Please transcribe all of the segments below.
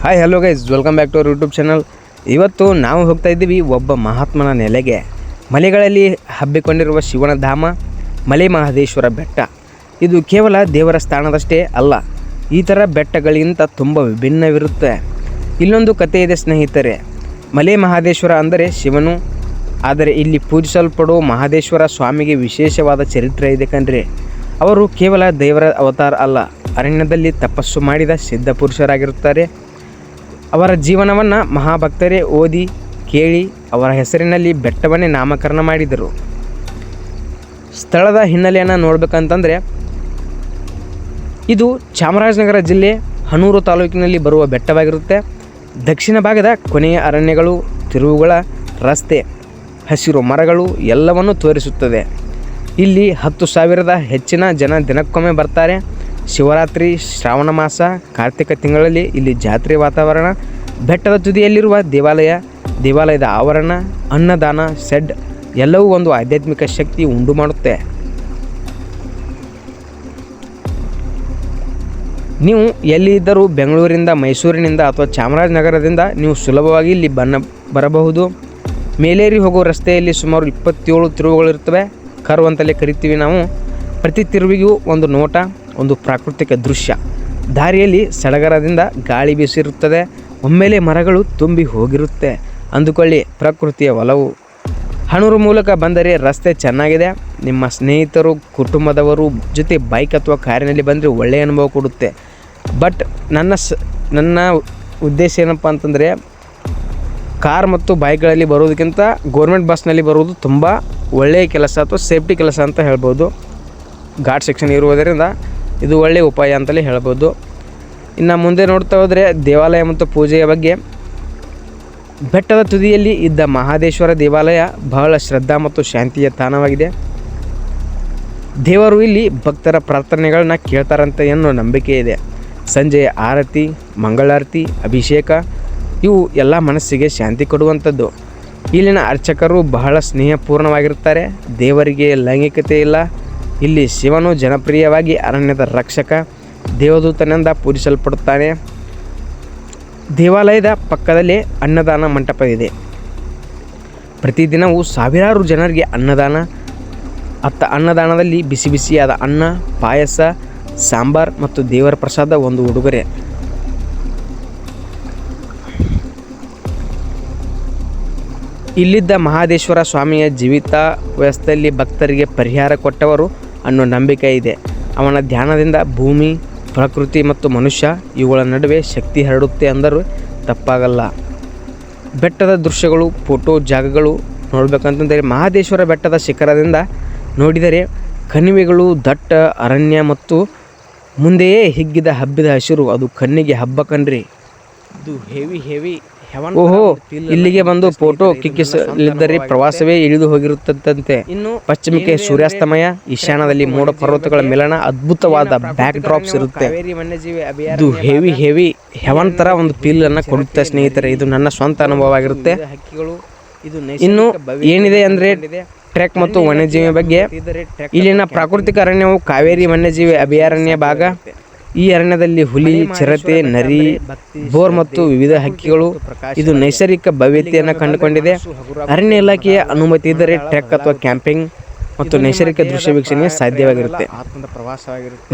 Hi hello guys welcome back to our YouTube channel ಇವತ್ತು ನಾವು ಹೋಗ್ತಾ ಇದ್ದೀವಿ ಒಬ್ಬ ಮಹಾತ್ಮನ ನೆಲೆಗೆ. ಮಲೆಗಳಲ್ಲಿ ಹಬ್ಬಿಕೊಂಡಿರುವ ಶಿವನ ಧಾಮ, ಮಲೆ ಮಹದೇಶ್ವರ ಬೆಟ್ಟ. ಇದು ಕೇವಲ ದೇವರ ಸ್ಥಾನದಷ್ಟೇ ಅಲ್ಲ ಈ ಥರ ಬೆಟ್ಟಗಳಿಗಿಂತ ತುಂಬ ವಿಭಿನ್ನವಿರುತ್ತೆ. ಇಲ್ಲೊಂದು ಕಥೆ ಇದೆ ಸ್ನೇಹಿತರೆ, ಮಲೆ ಮಹದೇಶ್ವರ ಅಂದರೆ ಶಿವನು. ಆದರೆ ಇಲ್ಲಿ ಪೂಜಿಸಲ್ಪಡುವ ಮಹದೇಶ್ವರ ಸ್ವಾಮಿಗೆ ವಿಶೇಷವಾದ ಚರಿತ್ರೆ ಇದೆ ಕಣ್ರಿ. ಅವರು ಕೇವಲ ದೇವರ ಅವತಾರ ಅಲ್ಲ, ಅರಣ್ಯದಲ್ಲಿ ತಪಸ್ಸು ಮಾಡಿದ ಸಿದ್ಧ ಪುರುಷರಾಗಿರುತ್ತಾರೆ. ಅವರ ಜೀವನವನ್ನು ಮಹಾಭಕ್ತರೇ ಓದಿ, ಕೇಳಿ, ಅವರ ಹೆಸರಿನಲ್ಲಿ ಬೆಟ್ಟವನ್ನೇ ನಾಮಕರಣ ಮಾಡಿದರು. ಸ್ಥಳದ ಹಿನ್ನೆಲೆಯನ್ನು ನೋಡಬೇಕಂತಂದರೆ, ಇದು ಚಾಮರಾಜನಗರ ಜಿಲ್ಲೆ ಹನೂರು ತಾಲೂಕಿನಲ್ಲಿ ಬರುವ ಬೆಟ್ಟವಾಗಿರುತ್ತೆ. ದಕ್ಷಿಣ ಭಾಗದ ಕೊನೆಯ ಅರಣ್ಯಗಳು, ತಿರುವುಗಳ ರಸ್ತೆ, ಹಸಿರು ಮರಗಳು ಎಲ್ಲವನ್ನು ತೋರಿಸುತ್ತದೆ. ಇಲ್ಲಿ ಹತ್ತು ಸಾವಿರದ ಹೆಚ್ಚಿನ ಜನ ದಿನಕ್ಕೊಮ್ಮೆ ಬರ್ತಾರೆ. ಶಿವರಾತ್ರಿ, ಶ್ರಾವಣ ಮಾಸ, ಕಾರ್ತಿಕ ತಿಂಗಳಲ್ಲಿ ಇಲ್ಲಿ ಜಾತ್ರೆ ವಾತಾವರಣ, ಬೆಟ್ಟದ ತುದಿಯಲ್ಲಿರುವ ದೇವಾಲಯ, ದೇವಾಲಯದ ಆವರಣ, ಅನ್ನದಾನ ಸೆಡ್ ಎಲ್ಲವೂ ಒಂದು ಆಧ್ಯಾತ್ಮಿಕ ಶಕ್ತಿ ಉಂಡು ಮಾಡುತ್ತೆ. ನೀವು ಎಲ್ಲಿದ್ದರೂ ಬೆಂಗಳೂರಿಂದ, ಮೈಸೂರಿನಿಂದ ಅಥವಾ ಚಾಮರಾಜನಗರದಿಂದ ನೀವು ಸುಲಭವಾಗಿ ಇಲ್ಲಿ ಬನ್ನ, ಬರಬಹುದು. ಮೇಲೇರಿ ಹೋಗೋ ರಸ್ತೆಯಲ್ಲಿ ಸುಮಾರು ಇಪ್ಪತ್ತೇಳು ತಿರುವುಗಳಿರ್ತವೆ ಕರ್ವ್ ಅಂತಲೇ ಕರಿತೀವಿ ನಾವು. ಪ್ರತಿ ತಿರುವಿಗೂ ಒಂದು ನೋಟ. ಒಂದು ಪ್ರಾಕೃತಿಕ ದೃಶ್ಯ. ದಾರಿಯಲ್ಲಿ ಸಡಗರದಿಂದ ಗಾಳಿ ಬೀಸಿರುತ್ತದೆ, ಒಮ್ಮೆಲೆ ಮರಗಳು ತುಂಬಿ ಹೋಗಿರುತ್ತೆ. ಅಂದುಕೊಳ್ಳಿ ಪ್ರಕೃತಿಯ ಒಲವು. ಹಣೂರು ಮೂಲಕ ಬಂದರೆ ರಸ್ತೆ ಚೆನ್ನಾಗಿದೆ. ನಿಮ್ಮ ಸ್ನೇಹಿತರು, ಕುಟುಂಬದವರು ಜೊತೆ ಬೈಕ್ ಅಥವಾ ಕಾರಿನಲ್ಲಿ ಬಂದರೆ ಒಳ್ಳೆಯ ಅನುಭವ ಕೊಡುತ್ತೆ. ಬಟ್ ನನ್ನ ಸ, ನನ್ನ ಉದ್ದೇಶ ಏನಪ್ಪ ಅಂತಂದರೆ, ಕಾರ್ ಮತ್ತು ಬೈಕ್ಗಳಲ್ಲಿ ಬರೋದಕ್ಕಿಂತ ಗೋರ್ಮೆಂಟ್ ಬಸ್ನಲ್ಲಿ ಬರೋದು ತುಂಬ ಒಳ್ಳೆಯ ಕೆಲಸ ಅಥವಾ ಸೇಫ್ಟಿ ಕೆಲಸ ಅಂತ ಹೇಳ್ಬೋದು. ಘಾಟ್ ಸೆಕ್ಷನ್ ಇರುವುದರಿಂದ ಇದು ಒಳ್ಳೆಯ ಉಪಾಯ ಅಂತಲೇ ಹೇಳ್ಬೋದು. ಇನ್ನು ಮುಂದೆ ನೋಡ್ತಾ ಹೋದರೆ ದೇವಾಲಯ ಮತ್ತು ಪೂಜೆಯ ಬಗ್ಗೆ. ಬೆಟ್ಟದ ತುದಿಯಲ್ಲಿ ಇದ್ದ ಮಹಾದೇಶ್ವರ ದೇವಾಲಯ ಬಹಳ ಶ್ರದ್ಧಾ ಮತ್ತು ಶಾಂತಿಯ ತಾಣವಾಗಿದೆ. ದೇವರು ಇಲ್ಲಿ ಭಕ್ತರ ಪ್ರಾರ್ಥನೆಗಳನ್ನ ಕೇಳ್ತಾರಂತ ಏನೋ ನಂಬಿಕೆ ಇದೆ. ಸಂಜೆ ಆರತಿ, ಮಂಗಳಾರತಿ, ಅಭಿಷೇಕ, ಇವು ಎಲ್ಲ ಮನಸ್ಸಿಗೆ ಶಾಂತಿ ಕೊಡುವಂಥದ್ದು. ಇಲ್ಲಿನ ಅರ್ಚಕರು ಬಹಳ ಸ್ನೇಹಪೂರ್ಣವಾಗಿರುತ್ತಾರೆ. ದೇವರಿಗೆ ಲೈಂಗಿಕತೆ ಇಲ್ಲ. ಇಲ್ಲಿ ಶಿವನು ಜನಪ್ರಿಯವಾಗಿ ಅರಣ್ಯದ ರಕ್ಷಕ, ದೇವದೂತನಿಂದ ಪೂಜಿಸಲ್ಪಡುತ್ತಾನೆ. ದೇವಾಲಯದ ಪಕ್ಕದಲ್ಲಿ ಅನ್ನದಾನ ಮಂಟಪವಿದೆ. ಪ್ರತಿದಿನವೂ ಸಾವಿರಾರು ಜನರಿಗೆ ಅನ್ನದಾನ. ಅತ್ತ ಅನ್ನದಾನದಲ್ಲಿ ಬಿಸಿ ಬಿಸಿಯಾದ ಅನ್ನ, ಪಾಯಸ, ಸಾಂಬಾರ್ ಮತ್ತು ದೇವರ ಪ್ರಸಾದ ಒಂದು ಉಡುಗೊರೆ. ಇಲ್ಲಿದ್ದ ಮಹಾದೇಶ್ವರ ಸ್ವಾಮಿಯ ಜೀವಿತ ವ್ಯವಸ್ಥೆಯಲ್ಲಿ ಭಕ್ತರಿಗೆ ಪರಿಹಾರ ಕೊಟ್ಟವರು ಅನ್ನೋ ನಂಬಿಕೆ ಇದೆ. ಅವನ ಧ್ಯಾನದಿಂದ ಭೂಮಿ, ಪ್ರಕೃತಿ ಮತ್ತು ಮನುಷ್ಯ ಇವುಗಳ ನಡುವೆ ಶಕ್ತಿ ಹರಡುತ್ತೆ ಅಂದರೂ ತಪ್ಪಾಗಲ್ಲ. ಬೆಟ್ಟದ ದೃಶ್ಯಗಳು, ಫೋಟೋ, ಜಾಗಗಳು ನೋಡಬೇಕಂತಂದರೆ ಮಹದೇಶ್ವರ ಬೆಟ್ಟದ ಶಿಖರದಿಂದ ನೋಡಿದರೆ ಕಣಿವೆಗಳು, ದಟ್ಟ ಅರಣ್ಯ ಮತ್ತು ಮುಂದೆಯೇ ಹಿಗ್ಗಿದ ಹಬ್ಬಿದ ಹಸಿರು. ಅದು ಕಣ್ಣಿಗೆ ಹಬ್ಬ ಕಣ್ರಿ. ಇದು ಹೆವಿ ಹೆವಿ ಓಹೋ ಇಲ್ಲಿಗೆ ಬಂದು ಫೋಟೋ ಕ್ಲಿಕ್ಕಿಸಲಿದ್ದರೆ ಪ್ರವಾಸವೇ ಇಳಿದು ಹೋಗಿರುತ್ತಂತೆ. ಇನ್ನು ಪಶ್ಚಿಮಕ್ಕೆ ಸೂರ್ಯಾಸ್ತಮಯ ಈಶಾನ್ಯದಲ್ಲಿ ಮೋಡ ಪರ್ವತಗಳ ಮಿಲನ ಅದ್ಭುತವಾದ ಬ್ಯಾಕ್ ಡ್ರಾಪ್ಸ್ ಇರುತ್ತೆ. ಇದು ಹೆವಿ ಹೆವಿ ಹೆವನ್ ತರ ಒಂದು ಫೀಲ್ ಅನ್ನ ಕೊಡುತ್ತೆ ಸ್ನೇಹಿತರೆ. ಇದು ನನ್ನ ಸ್ವಂತ ಅನುಭವ ಆಗಿರುತ್ತೆ. ಇನ್ನು ಏನಿದೆ ಅಂದ್ರೆ ಟ್ರೆಕ್ ಮತ್ತು ವನ್ಯಜೀವಿ ಬಗ್ಗೆ ಇಲ್ಲಿನ ಪ್ರಾಕೃತಿಕ ಅರಣ್ಯವು ಕಾವೇರಿ ವನ್ಯಜೀವಿ ಅಭಯಾರಣ್ಯ ಭಾಗ. ಈ ಅರಣ್ಯದಲ್ಲಿ ಹುಲಿ ಚಿರತೆ ನರಿ ಬೋರ್ ಮತ್ತು ವಿವಿಧ ಹಕ್ಕಿಗಳು ಇದು ನೈಸರ್ಗಿಕ ಭವ್ಯತೆಯನ್ನು ಕಂಡುಕೊಂಡಿದೆ. ಅರಣ್ಯ ಇಲಾಖೆಯ ಅನುಮತಿ ಇದ್ದರೆ ಟ್ರೆಕ್ ಅಥವಾ ಕ್ಯಾಂಪಿಂಗ್ ಮತ್ತು ನೈಸರ್ಗಿಕ ದೃಶ್ಯ ವೀಕ್ಷಣೆ ಸಾಧ್ಯವಾಗಿರುತ್ತೆ.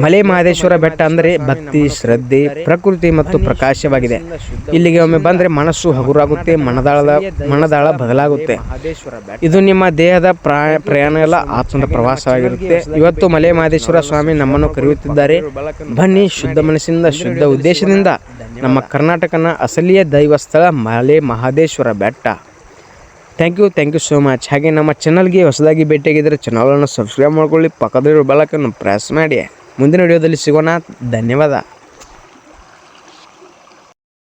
ಮಲೆ ಮಹದೇಶ್ವರ ಬೆಟ್ಟ ಅಂದರೆ ಭಕ್ತಿ, ಶ್ರದ್ಧೆ, ಪ್ರಕೃತಿ ಮತ್ತು ಪ್ರಕಾಶವಾಗಿದೆ. ಇಲ್ಲಿಗೆ ಒಮ್ಮೆ ಬಂದರೆ ಮನಸ್ಸು ಹಗುರಾಗುತ್ತೆ, ಮನದಾಳದ, ಮನದಾಳ ಬದಲಾಗುತ್ತೆ. ಇದು ನಿಮ್ಮ ದೇಹದ ಪ್ರಾ- ಪ್ರಯಾಣ ಎಲ್ಲ ಆತ್ಮದ ಪ್ರವಾಸವಾಗಿರುತ್ತೆ. ಇವತ್ತು ಮಲೆ ಮಹದೇಶ್ವರ ಸ್ವಾಮಿ ನಮ್ಮನ್ನು ಕರೆಯುತ್ತಿದ್ದಾರೆ. ಬನ್ನಿ ಶುದ್ಧ ಮನಸ್ಸಿನಿಂದ, ಶುದ್ಧ ಉದ್ದೇಶದಿಂದ ನಮ್ಮ ಕರ್ನಾಟಕನ ಅಸಲಿಯ ದೈವ ಸ್ಥಳ Male Mahadeshwara Betta. Thank you thank you so much ಹಾಗೆ ನಮ್ಮ ಚಾನಲ್ಗೆ ಹೊಸದಾಗಿ ಭೇಟಿಯಾಗಿದ್ದರೆ ಚಾನಲನ್ನು ಸಬ್ಸ್ಕ್ರೈಬ್ ಮಾಡ್ಕೊಳ್ಳಿ, ಪಕ್ಕದಲ್ಲಿರೋ ಬೆಲಕನ್ನು ಪ್ರೆಸ್ ಮಾಡಿ. ಮುಂದಿನ ವಿಡಿಯೋದಲ್ಲಿ ಸಿಗೋಣ. ಧನ್ಯವಾದ.